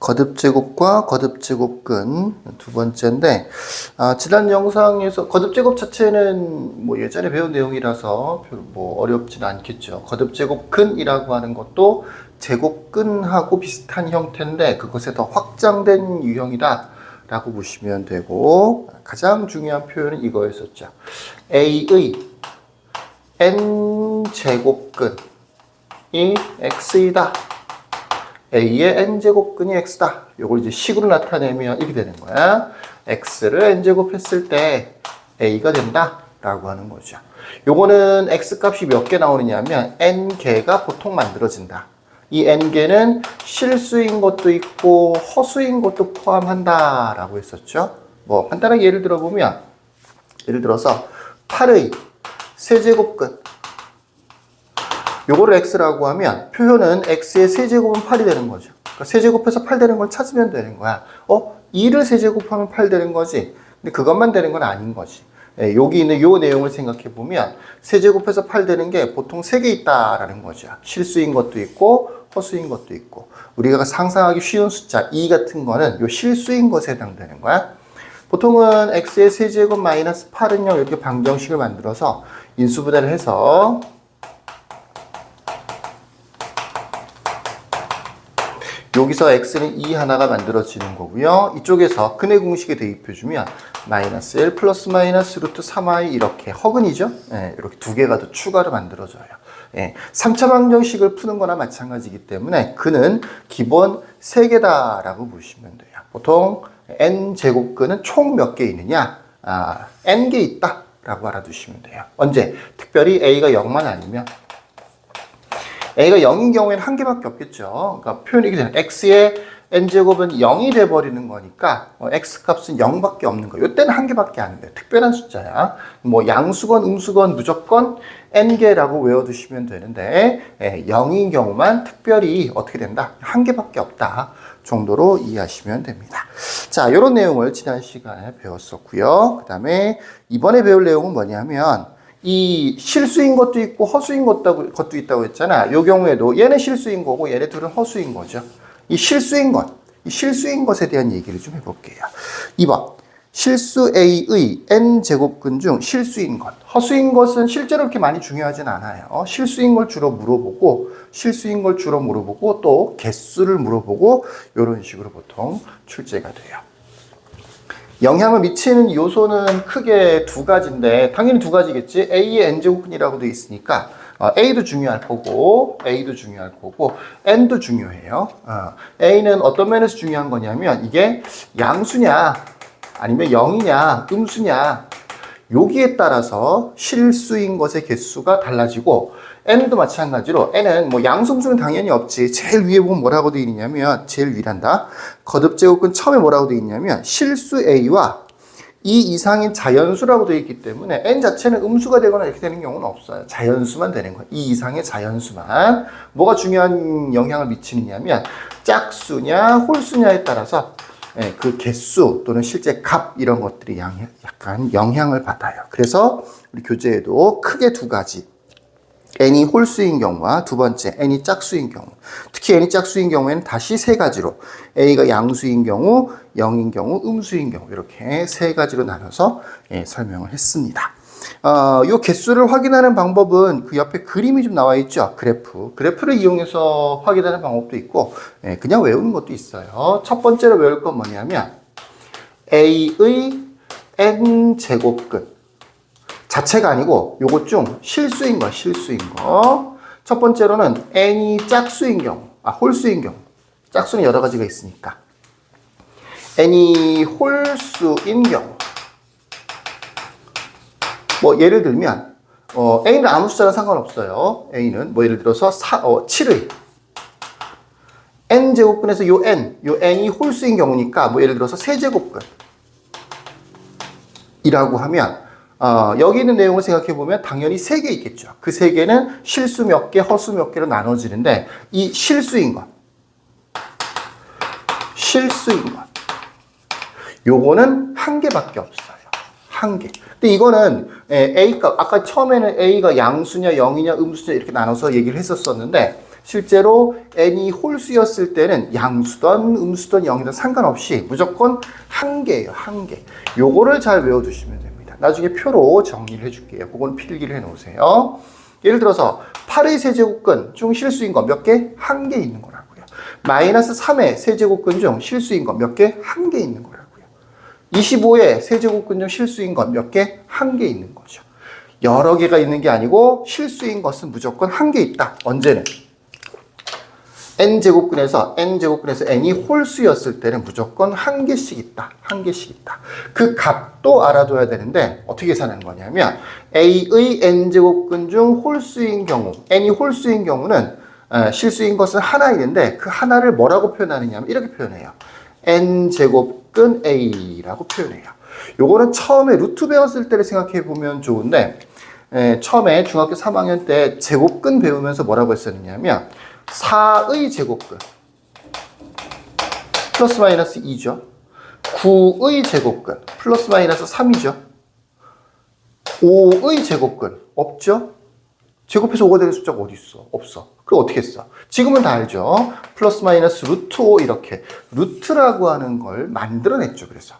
거듭제곱과 거듭제곱근 두 번째인데 아, 지난 영상에서 거듭제곱 자체는 뭐 예전에 배운 내용이라서 뭐 어렵진 않겠죠. 거듭제곱근이라고 하는 것도 제곱근하고 비슷한 형태인데 그것에 더 확장된 유형이다 라고 보시면 되고 가장 중요한 표현은 이거였었죠. A의 n 제곱근이 x이다. A의 n제곱근이 x다. 요걸 이제 식으로 나타내면 이렇게 되는 거야. x를 n제곱 했을 때 a가 된다. 라고 하는 거죠. 요거는 x 값이 몇 개 나오느냐면 n개가 보통 만들어진다. 이 n개는 실수인 것도 있고 허수인 것도 포함한다. 라고 했었죠. 뭐 간단하게 예를 들어보면 예를 들어서 8의 세제곱근 요거를 x라고 하면 표현은 x의 세제곱은 8이 되는 거죠. 그러니까 세제곱해서 8 되는 걸 찾으면 되는 거야. 어? 2를 세제곱하면 8 되는 거지. 근데 그것만 되는 건 아닌 거지. 예, 여기 있는 요 내용을 생각해 보면 세제곱해서 8 되는 게 보통 3개 있다라는 거죠. 실수인 것도 있고 허수인 것도 있고 우리가 상상하기 쉬운 숫자 2 같은 거는 요 실수인 것에 해당되는 거야. 보통은 x의 세제곱 마이너스 8은요 이렇게 방정식을 만들어서 인수분해를 해서 여기서 x는 2 하나가 만들어지는 거고요. 이쪽에서 근의 공식에 대입해주면 마이너스 1 플러스 마이너스 루트 3i 이렇게 허근이죠. 예, 이렇게 두 개가 더 추가로 만들어져요. 예, 3차 방정식을 푸는 거나 마찬가지이기 때문에 그는 기본 3개다라고 보시면 돼요. 보통 n제곱근은 총 몇 개 있느냐? 아, n개 있다 라고 알아두시면 돼요. 언제? 특별히 a가 0만 아니면 a가 0인 경우에는 한 개밖에 없겠죠. 그러니까 표현이 되는 x의 n제곱은 0이 돼버리는 거니까 어, x 값은 0밖에 없는 거예요. 이때는 한 개밖에 안 돼. 특별한 숫자야. 뭐 양수건, 음수건 무조건 n개라고 외워두시면 되는데 예, 0인 경우만 특별히 어떻게 된다? 한 개밖에 없다. 정도로 이해하시면 됩니다. 자, 이런 내용을 지난 시간에 배웠었고요. 그 다음에 이번에 배울 내용은 뭐냐면 이 실수인 것도 있고 허수인 것도, 것도 있다고 했잖아. 요 경우에도 얘는 실수인 거고 얘네 둘은 허수인 거죠. 이 실수인 것, 이 실수인 것에 대한 얘기를 좀 해볼게요. 2번. 실수 A의 n제곱근 중 실수인 것. 허수인 것은 실제로 그렇게 많이 중요하진 않아요. 실수인 걸 주로 물어보고, 실수인 걸 주로 물어보고, 또 개수를 물어보고, 이런 식으로 보통 출제가 돼요. 영향을 미치는 요소는 크게 두 가지인데 당연히 두 가지겠지. A의 n제곱근이라고 돼 있으니까 어, A도 중요할 거고 A도 중요할 거고 N도 중요해요. 어, A는 어떤 면에서 중요한 거냐면 이게 양수냐 아니면 0이냐 음수냐 여기에 따라서 실수인 것의 개수가 달라지고 n도 마찬가지로 n은 뭐 양성수는 당연히 없지. 제일 위에 보면 뭐라고 되어 있냐면 제일 위란다. 거듭 제곱근 처음에 뭐라고 되어 있냐면 실수 a와 이 이상인 자연수라고 되어 있기 때문에 n 자체는 음수가 되거나 이렇게 되는 경우는 없어요. 자연수만 되는 거예요. 이 이상의 자연수만 뭐가 중요한 영향을 미치느냐면 짝수냐 홀수냐에 따라서 예, 그 개수 또는 실제 값 이런 것들이 양- 약간 영향을 받아요. 그래서 우리 교재에도 크게 두 가지 n이 홀수인 경우와 두 번째 n이 짝수인 경우 특히 n이 짝수인 경우에는 다시 세 가지로 a가 양수인 경우 0인 경우 음수인 경우 이렇게 세 가지로 나눠서 예, 설명을 했습니다. 어, 요 개수를 확인하는 방법은 그 옆에 그림이 좀 나와 있죠. 그래프. 그래프를 이용해서 확인하는 방법도 있고, 예, 그냥 외우는 것도 있어요. 첫 번째로 외울 건 뭐냐면, A의 N제곱근. 자체가 아니고, 요것 중 실수인 거, 실수인 거. 첫 번째로는 N이 짝수인 경우, 아, 홀수인 경우. 짝수는 여러 가지가 있으니까. N이 홀수인 경우. 뭐 예를 들면 어, A는 아무 숫자랑 상관없어요. A는 뭐 예를 들어서 사, 어, 7의 n 제곱근에서 요 n, 요 n이 홀수인 경우니까 뭐 예를 들어서 세제곱근 이라고 하면 어, 여기 있는 내용을 생각해 보면 당연히 세 개 있겠죠. 그 세 개는 실수 몇 개, 허수 몇 개로 나눠지는데 이 실수인 것, 실수인 것, 요거는 한 개밖에 없어요. 한 개. 근데 이거는 에, A가 아까 처음에는 A가 양수냐 0이냐 음수냐 이렇게 나눠서 얘기를 했었었는데 실제로 n이 홀수였을 때는 양수든 음수든 0이든 상관없이 무조건 한 개예요, 한 개. 요거를 잘 외워두시면 됩니다. 나중에 표로 정리를 해줄게요. 그건 필기를 해놓으세요. 예를 들어서 8의 세제곱근 중 실수인 거몇 개? 한 개 있는 거라고요. 마이너스 3의 세제곱근 중 실수인 거몇 개? 한 개 있는 거라고요. 25의 세제곱근 중 실수인 건 몇 개? 한 개 있는 거죠. 여러 개가 있는 게 아니고 실수인 것은 무조건 한 개 있다. 언제는? N제곱근에서 n제곱근에서 n이 홀수였을 때는 무조건 한 개씩 있다. 한 개씩 있다. 그 값도 알아둬야 되는데 어떻게 계산하는 거냐면 a의 n제곱근 중 홀수인 경우 n이 홀수인 경우는 어, 실수인 것은 하나 있는데 그 하나를 뭐라고 표현하느냐 하면 이렇게 표현해요. n제곱근 a라고 표현해요. 요거는 처음에 루트 배웠을 때를 생각해 보면 좋은데 에, 처음에 중학교 3학년 때 제곱근 배우면서 뭐라고 했었느냐면 4의 제곱근 플러스 마이너스 2죠. 9의 제곱근 플러스 마이너스 3이죠. 5의 제곱근 없죠? 제곱해서 5가 되는 숫자가 어디 있어? 없어. 그럼 어떻게 했어? 지금은 다 알죠? 플러스 마이너스 루트 5 이렇게 루트라고 하는 걸 만들어냈죠. 그래서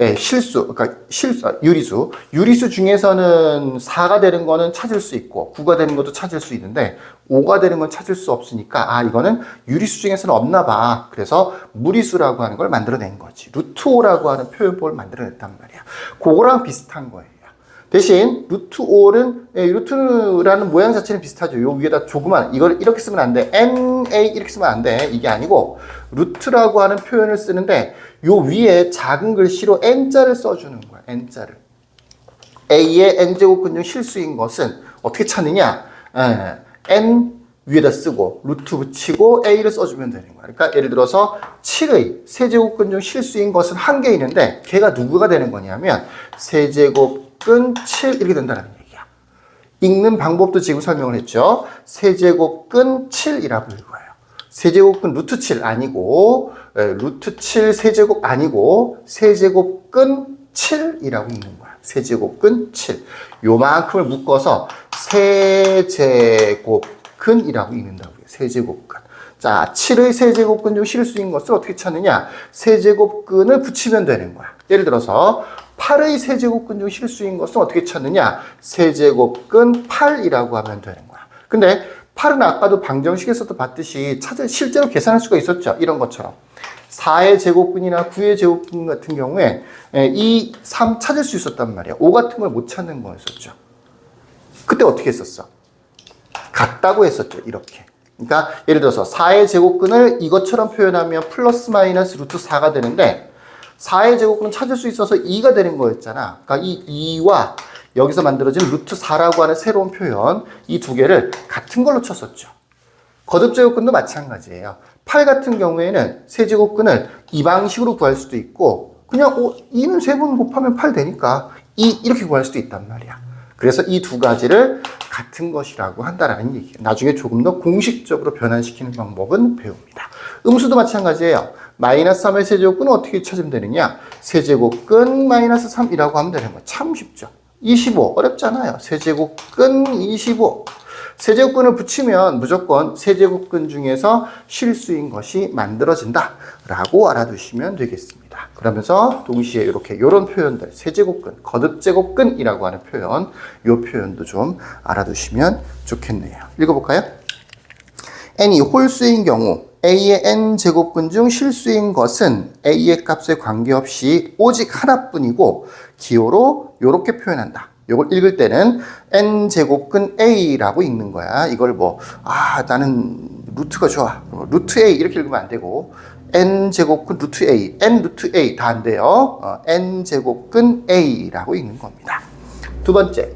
예, 실수, 그러니까 실수, 아, 유리수. 유리수 중에서는 4가 되는 거는 찾을 수 있고 9가 되는 것도 찾을 수 있는데 5가 되는 건 찾을 수 없으니까 아 이거는 유리수 중에서는 없나 봐. 그래서 무리수라고 하는 걸 만들어낸 거지. 루트 5라고 하는 표현법을 만들어냈단 말이야. 그거랑 비슷한 거예요. 대신 루트 5는 예, 루트라는 모양 자체는 비슷하죠. 요 위에다 조그만 이걸 이렇게 쓰면 안 돼. NA 이렇게 쓰면 안 돼. 이게 아니고 루트라고 하는 표현을 쓰는데 요 위에 작은 글씨로 N자를 써주는 거야. N자를. A의 N제곱 근 중 실수인 것은 어떻게 찾느냐? 에, N 위에다 쓰고 루트 붙이고 A를 써주면 되는 거야. 그러니까 예를 들어서 7의 세제곱근 중 실수인 것은 한 개 있는데 걔가 누구가 되는 거냐면 세제곱 근7 이렇게 된다는 얘기야. 읽는 방법도 지금 설명을 했죠. 세제곱근 7이라고 읽어요. 세제곱근 루트 7 아니고 에, 루트 7 세제곱 아니고 세제곱근 7이라고 읽는 거야. 세제곱근 7. 요만큼을 묶어서 세제곱근이라고 읽는다고요. 세제곱근. 자, 7의 세제곱근 중 실수인 것을 어떻게 찾느냐? 세제곱근을 붙이면 되는 거야. 예를 들어서 8의 세제곱근 중 실수인 것은 어떻게 찾느냐? 세제곱근 8이라고 하면 되는 거야. 근데 8은 아까도 방정식에서도 봤듯이 찾을, 실제로 계산할 수가 있었죠. 이런 것처럼. 4의 제곱근이나 9의 제곱근 같은 경우에 예, 이3 찾을 수 있었단 말이야. 5 같은 걸 못 찾는 거였었죠. 그때 어떻게 했었어? 같다고 했었죠. 이렇게. 그러니까 예를 들어서 4의 제곱근을 이것처럼 표현하면 플러스 마이너스 루트 4가 되는데 4의 제곱근은 찾을 수 있어서 2가 되는 거였잖아. 그러니까 이 2와 여기서 만들어진 루트 4라고 하는 새로운 표현 이 두 개를 같은 걸로 쳤었죠. 거듭 제곱근도 마찬가지예요. 8 같은 경우에는 세제곱근을 이 방식으로 구할 수도 있고 그냥 어, 2는 세번 곱하면 8 되니까 2 이렇게 구할 수도 있단 말이야. 그래서 이 두 가지를 같은 것이라고 한다라는 얘기예요. 나중에 조금 더 공식적으로 변환시키는 방법은 배웁니다. 음수도 마찬가지예요. 마이너스 3의 세제곱근은 어떻게 찾으면 되느냐? 세제곱근 마이너스 3이라고 하면 되는 거예요. 참 쉽죠. 25 어렵잖아요. 세제곱근 25 세제곱근을 붙이면 무조건 세제곱근 중에서 실수인 것이 만들어진다 라고 알아두시면 되겠습니다. 그러면서 동시에 이렇게 이런 표현들 세제곱근, 거듭제곱근이라고 하는 표현 이 표현도 좀 알아두시면 좋겠네요. 읽어볼까요? n이 홀수인 경우 a의 n 제곱근 중 실수인 것은 a의 값에 관계없이 오직 하나뿐이고 기호로 이렇게 표현한다. 이걸 읽을 때는 n 제곱근 a라고 읽는 거야. 이걸 뭐 아 나는 루트가 좋아. 루트 a 이렇게 읽으면 안 되고 n 제곱근 루트 a, n 루트 a 다 안 돼요. 어, n 제곱근 a라고 읽는 겁니다. 두 번째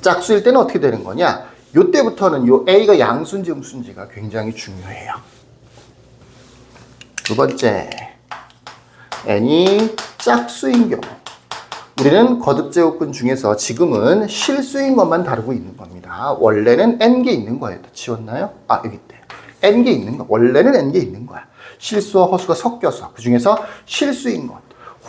짝수일 때는 어떻게 되는 거냐? 요때부터는 요 A가 양수인지 음수인지가 굉장히 중요해요. 두 번째, N이 짝수인 경우. 우리는 거듭제곱근 중에서 지금은 실수인 것만 다루고 있는 겁니다. 원래는 N개 있는 거예요. 다 지웠나요? 아, 여기 있대. N개 있는 거. 원래는 N개 있는 거야. 실수와 허수가 섞여서 그 중에서 실수인 것.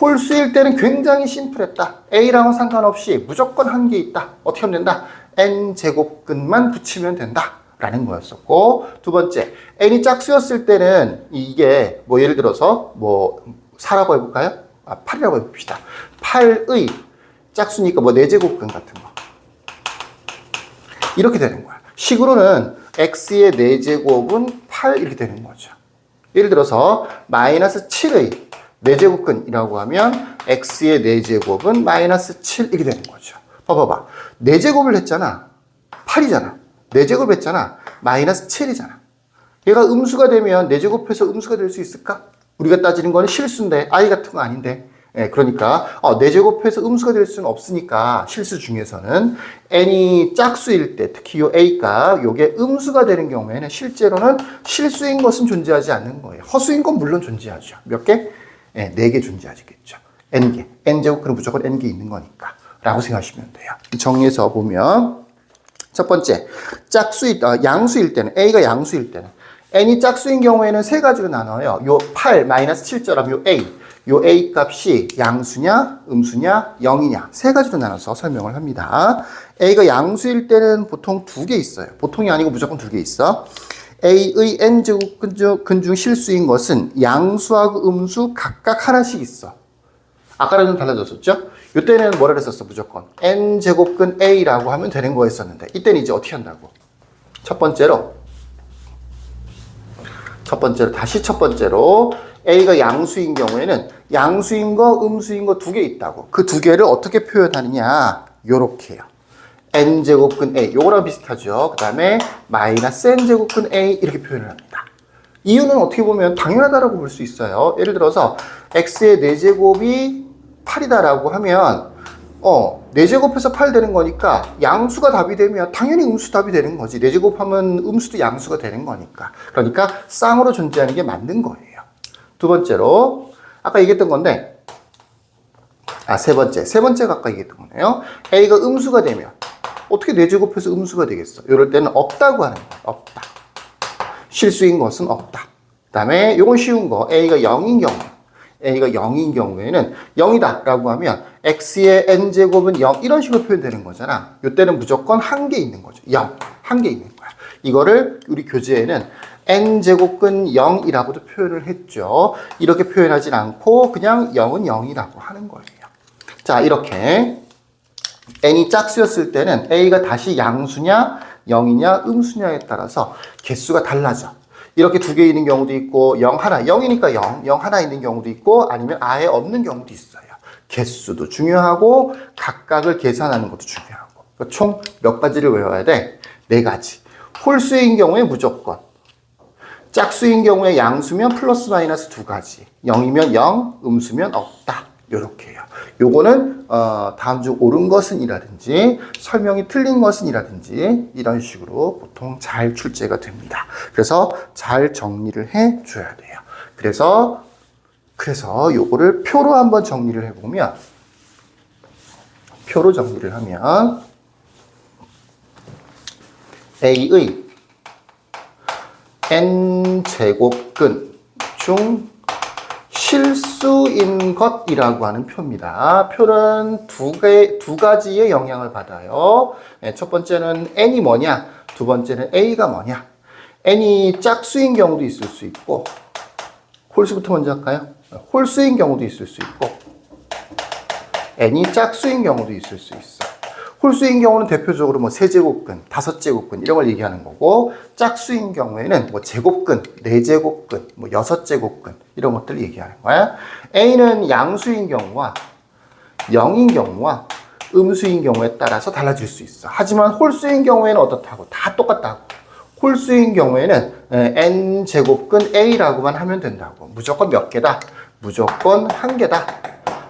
홀수일 때는 굉장히 심플했다. A랑은 상관없이 무조건 한 개 있다. 어떻게 하면 된다? N 제곱근만 붙이면 된다. 라는 거였었고 두 번째 n이 짝수였을 때는 이게 뭐 예를 들어서 뭐 4라고 해볼까요? 아 8이라고 해봅시다 8의 짝수니까 뭐 4제곱근 같은 거 이렇게 되는 거야 식으로는 x의 4제곱은 8 이렇게 되는 거죠 예를 들어서 마이너스 7의 4제곱근이라고 하면 x의 4제곱은 마이너스 7 이렇게 되는 거죠 봐봐봐. 4제곱을 했잖아. 8이잖아. 4제곱 했잖아. 마이너스 7이잖아. 얘가 음수가 되면 4제곱해서 음수가 될 수 있을까? 우리가 따지는 거는 실수인데 i 같은 거 아닌데. 예, 그러니까 어, 4제곱해서 음수가 될 수는 없으니까 실수 중에서는 n이 짝수일 때 특히 요 a가 요게 음수가 되는 경우에는 실제로는 실수인 것은 존재하지 않는 거예요. 허수인 건 물론 존재하죠. 몇 개? 예, 4개 존재하겠죠. n개. n제곱은 무조건 n개 있는 거니까 라고 생각하시면 돼요 정리해서 보면 첫 번째, 짝수일, 어, 양수일 때는, A가 양수일 때는, N이 짝수인 경우에는 세 가지로 나눠요. 요 8, 마이너스 7자람 요 A. 요 A 값이 양수냐, 음수냐, 0이냐. 세 가지로 나눠서 설명을 합니다. A가 양수일 때는 보통 두 개 있어요. 보통이 아니고 무조건 두 개 있어. A의 N제곱 근중, 근중 실수인 것은 양수하고 음수 각각 하나씩 있어. 아까랑 좀 달라졌었죠? 이때는 뭐라 그랬었어 무조건? N제곱근 a라고 하면 되는 거였었는데 이때는 이제 어떻게 한다고? 첫 번째로 첫 번째로 다시 첫 번째로 a가 양수인 경우에는 양수인 거 음수인 거 두 개 있다고. 그 두 개를 어떻게 표현하느냐? 요렇게요. N제곱근 a 요거랑 비슷하죠. 그 다음에 마이너스 n제곱근 a 이렇게 표현을 합니다. 이유는 어떻게 보면 당연하다라고 볼 수 있어요. 예를 들어서 x의 4제곱이 8이다라고 하면 어, 4제곱해서 8 되는 거니까 양수가 답이 되면 당연히 음수 답이 되는 거지. 4제곱하면 음수도 양수가 되는 거니까. 그러니까 쌍으로 존재하는 게 맞는 거예요. 두 번째로 아까 얘기했던 건데 아, 세 번째. 세 번째가 아까 얘기했던 거네요. A가 음수가 되면 어떻게 4제곱해서 음수가 되겠어? 이럴 때는 없다고 하는 거예요. 없다. 실수인 것은 없다. 그 다음에 요건 쉬운 거. A가 0인 경우. A가 0인 경우에는 0이다 라고 하면 x의 n제곱은 0 이런 식으로 표현되는 거잖아. 이때는 무조건 한 개 있는 거죠. 0, 한 개 있는 거야. 이거를 우리 교재에는 n제곱근 0이라고도 표현을 했죠. 이렇게 표현하진 않고 그냥 0은 0이라고 하는 거예요. 자 이렇게 n이 짝수였을 때는 a가 다시 양수냐 0이냐 음수냐에 따라서 개수가 달라져 이렇게 두 개 있는 경우도 있고 0 하나, 0이니까 0, 0 하나 있는 경우도 있고 아니면 아예 없는 경우도 있어요. 개수도 중요하고 각각을 계산하는 것도 중요하고 그러니까 총 몇 가지를 외워야 돼? 네 가지. 홀수인 경우에 무조건 짝수인 경우에 양수면 플러스 마이너스 두 가지 0이면 0, 음수면 없다. 요렇게요. 요거는 어, 다음 주 옳은 것은 이라든지 설명이 틀린 것은 이라든지 이런 식으로 보통 잘 출제가 됩니다. 그래서 잘 정리를 해 줘야 돼요. 그래서 그래서 요거를 표로 한번 정리를 해 보면 표로 정리를 하면 A의 n 제곱근 중 실수인 것이라고 하는 표입니다. 표는 두, 개, 두 가지의 영향을 받아요. 네, 첫 번째는 n이 뭐냐, 두 번째는 a가 뭐냐. n이 짝수인 경우도 있을 수 있고, 홀수부터 먼저 할까요? 홀수인 경우도 있을 수 있고, n이 짝수인 경우도 있을 수 있어. 홀수인 경우는 대표적으로 뭐 세제곱근, 다섯제곱근 이런 걸 얘기하는 거고 짝수인 경우에는 뭐 제곱근, 네제곱근, 뭐 여섯제곱근 이런 것들을 얘기하는 거야. A는 양수인 경우와 0인 경우와 음수인 경우에 따라서 달라질 수 있어. 하지만 홀수인 경우에는 어떻다고? 다 똑같다고. 홀수인 경우에는 n 제곱근 a라고만 하면 된다고. 무조건 몇 개다? 무조건 한 개다.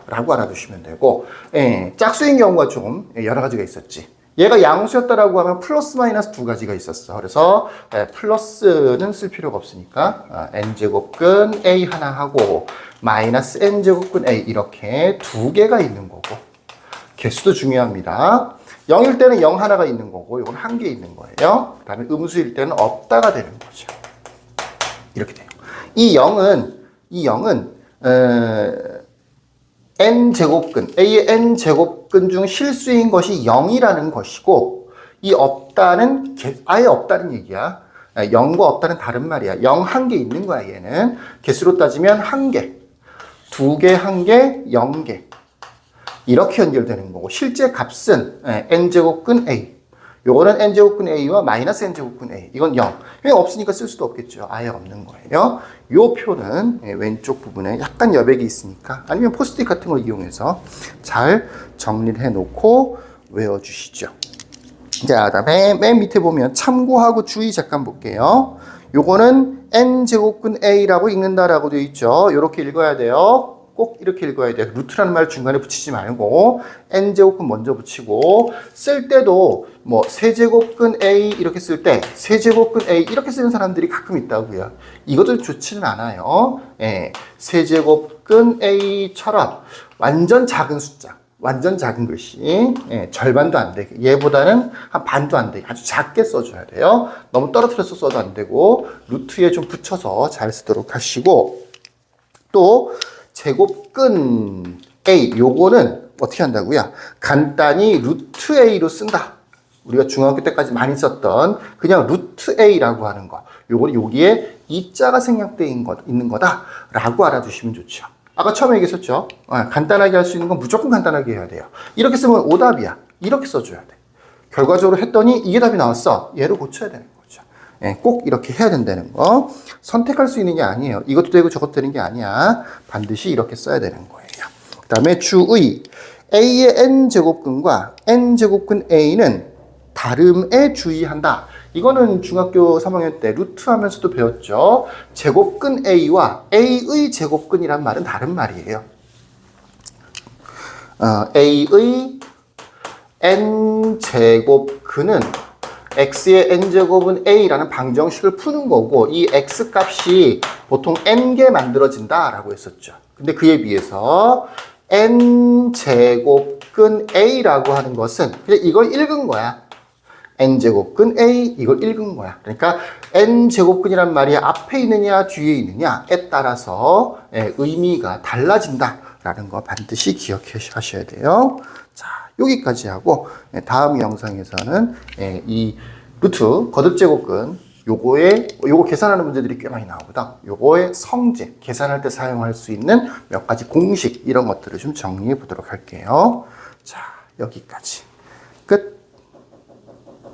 라고 알아두시면 되고, 예, 짝수인 경우가 좀 여러 가지가 있었지. 얘가 양수였다라고 하면 플러스 마이너스 두 가지가 있었어. 그래서 예, 플러스는 쓸 필요가 없으니까 아, n제곱근 a 하나 하고 마이너스 n제곱근 a 이렇게 두 개가 있는 거고 개수도 중요합니다. 0일 때는 0 하나가 있는 거고 이건 한 개 있는 거예요. 그 다음에 음수일 때는 없다가 되는 거죠. 이렇게 돼요. 이 0은 이 0은 어, n 제곱근 A의 n 제곱근 중 실수인 것이 0이라는 것이고 이 없다는 개- 아예 없다는 얘기야. 0과 없다는 다른 말이야. 0 한 개 있는 거야, 얘는. 개수로 따지면 한 개. 두 개, 한 개, 0개. 이렇게 연결되는 거고 실제 값은 예, n제곱근 a 요거는 n제곱근 a와 마이너스 n제곱근 a 이건 0왜 없으니까 쓸 수도 없겠죠 아예 없는 거예요 요 표는 예, 왼쪽 부분에 약간 여백이 있으니까 아니면 포스트잇 같은 걸 이용해서 잘 정리를 해 놓고 외워 주시죠 자, 다음에 맨 밑에 보면 참고하고 주의 잠깐 볼게요. 요거는 n제곱근 a라고 읽는다라고 되어 있죠. 이렇게 읽어야 돼요. 꼭 이렇게 읽어야 돼요. 루트라는 말 중간에 붙이지 말고 n제곱근 먼저 붙이고 쓸 때도 뭐 세제곱근 a 이렇게 쓸 때 세제곱근 a 이렇게 쓰는 사람들이 가끔 있다고요. 이것도 좋지는 않아요. 예, 세제곱근 a처럼 완전 작은 숫자 완전 작은 글씨, 예, 절반도 안 되게, 얘보다는 한 반도 안 되게 아주 작게 써줘야 돼요. 너무 떨어뜨려서 써도 안 되고, 루트에 좀 붙여서 잘 쓰도록 하시고, 또, 제곱근 A, 요거는 어떻게 한다고요? 간단히 루트 A로 쓴다. 우리가 중학교 때까지 많이 썼던 그냥 루트 A라고 하는 거. 요거는 여기에 이자가 생략되어 있는 거- 있는 거다라고 알아두시면 좋죠. 아까 처음에 얘기했었죠. 아, 간단하게 할 수 있는 건 무조건 간단하게 해야 돼요. 이렇게 쓰면 오답이야. 이렇게 써줘야 돼. 결과적으로 했더니 이게 답이 나왔어. 얘를 고쳐야 되는 거죠. 예, 꼭 이렇게 해야 된다는 거. 선택할 수 있는 게 아니에요. 이것도 되고 저것도 되는 게 아니야. 반드시 이렇게 써야 되는 거예요. 그 다음에 주의. A의 n제곱근과 n제곱근 A는 다름에 주의한다. 이거는 중학교 3학년 때 루트 하면서도 배웠죠. 제곱근 A와 A의 제곱근이란 말은 다른 말이에요. 어, A의 n제곱근은 x의 n제곱은 a라는 방정식을 푸는 거고 이 x 값이 보통 n개 만들어진다라고 했었죠. 근데 그에 비해서 n제곱근 a라고 하는 것은 그냥 이걸 읽은 거야. N제곱근 a 이걸 읽은 거야. 그러니까 n제곱근이란 말이 앞에 있느냐 뒤에 있느냐에 따라서 예, 의미가 달라진다라는 거 반드시 기억하셔야 돼요. 자 여기까지 하고 예, 다음 영상에서는 예, 이 루트 거듭제곱근 요거에 요거 계산하는 문제들이 꽤 많이 나오거든. 요거의 성질 계산할 때 사용할 수 있는 몇 가지 공식 이런 것들을 좀 정리해 보도록 할게요. 자 여기까지 끝.